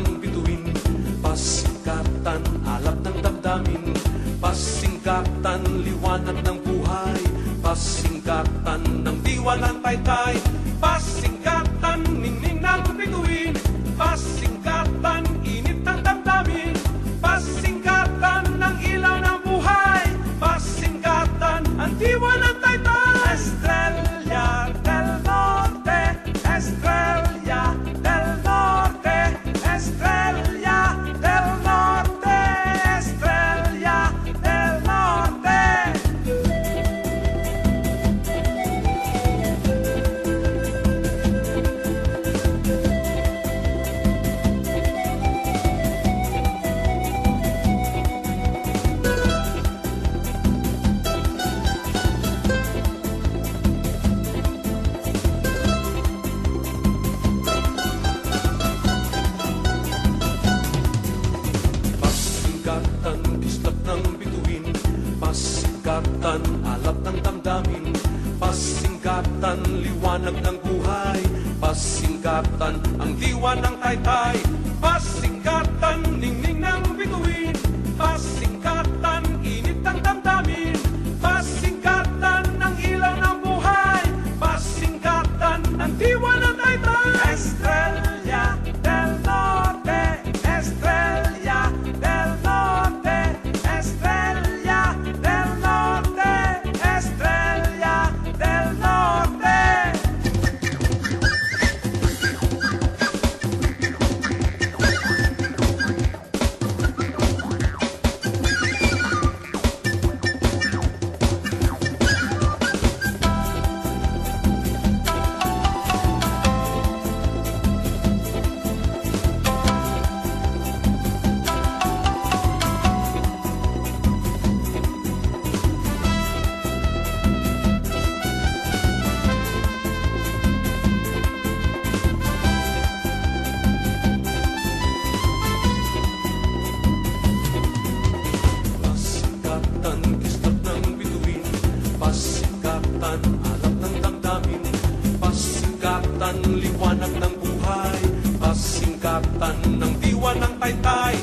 ng bituin. Pasikatan, alap ng damdamin. Pasingkatan, liwanag ng buhay. Pasingkatan ng diwalang taytay Kasikatan, alap ng damdamin. Pasingkatan, liwanag ng buhay. Pasingkatan, ang diwa ng taytay. kasikatan, alak ng damdamin. Pasikatan, liwanag ng buhay. Pasikatan ng diwa ng taytay.